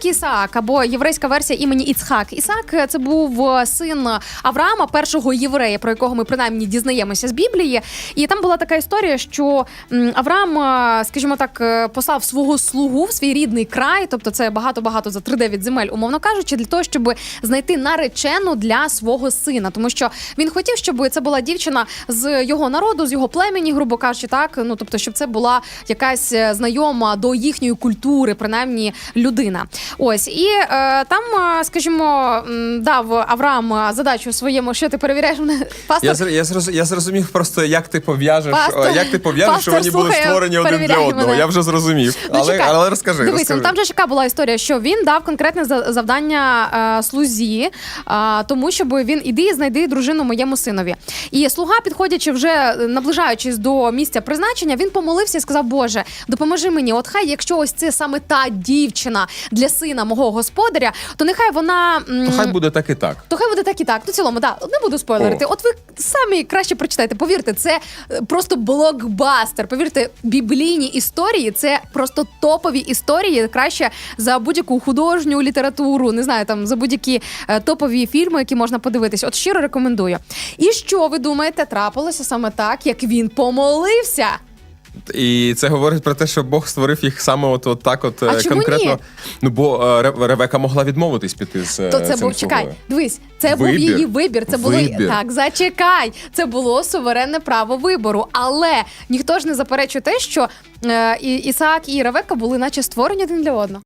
такий Ісаак або єврейська версія імені Іцхак? Ісаак е, це був е, син Авраама, першого єврея, про якого ми принаймні дізнаємося з Біблії. І там була така історія, що Авраам, е, скажімо так, послав свого слугу в свій рідний край, тобто це багато-багато за 3-9 земель, умовно кажучи, для того, щоб знайти наречену для свого сина, тому що він хотів, щоб це була дівчина з його народу, з його племені, грубо кажучи, так ну тобто, щоб це була якась знайома до їхньої культури, принаймні людина. Ось і е, там, е, скажімо, дав Авраам е, задачу своєму, що ти перевіряєш мене пастор. Я, я, я зрозумів просто, як ти пов'яжеш, Пастор- як ти пов'яжеш, що вони були створені один для одного. мене. Я вже зрозумів. Ну, але, чекай. але розкажи, Дивись, розкажи. ну, там же яка була історія, що він дав конкретне за- завдання е, слузі, е, тому щоб він іди і знайди дружину моєму синові. І слуга, підходячи вже е, наближаючись до місця призначення, він помолився і сказав: Боже, допоможи мені. От хай, якщо ось це саме та дівчина для сина мого господаря, то нехай вона м, То хай буде так і так. то хай буде так і так. Ну, в цілому, да, не буду спойлерити. От ви самі краще прочитайте. Повірте, це е, просто блокбастер. Повірте, біблійні історії це просто топові історії. Краще за будь-яку художню літературу, не знаю, там за будь-які е, топові фільми, які можна подивитись. От щиро рекомендую. І що ви думаєте, трапилося саме так, як він помолився? І це говорить про те, що Бог створив їх саме от, от так, от А конкретно. чому ні? Ну бо е, Ревека могла відмовитись піти з е, То це цим був чекай. Дивись, це був її вибір. Це було Вибір. так. Зачекай. Це було суверенне право вибору. Але ніхто ж не заперечує те, що е, і- Ісаак і Ревека були, наче створені один для одного.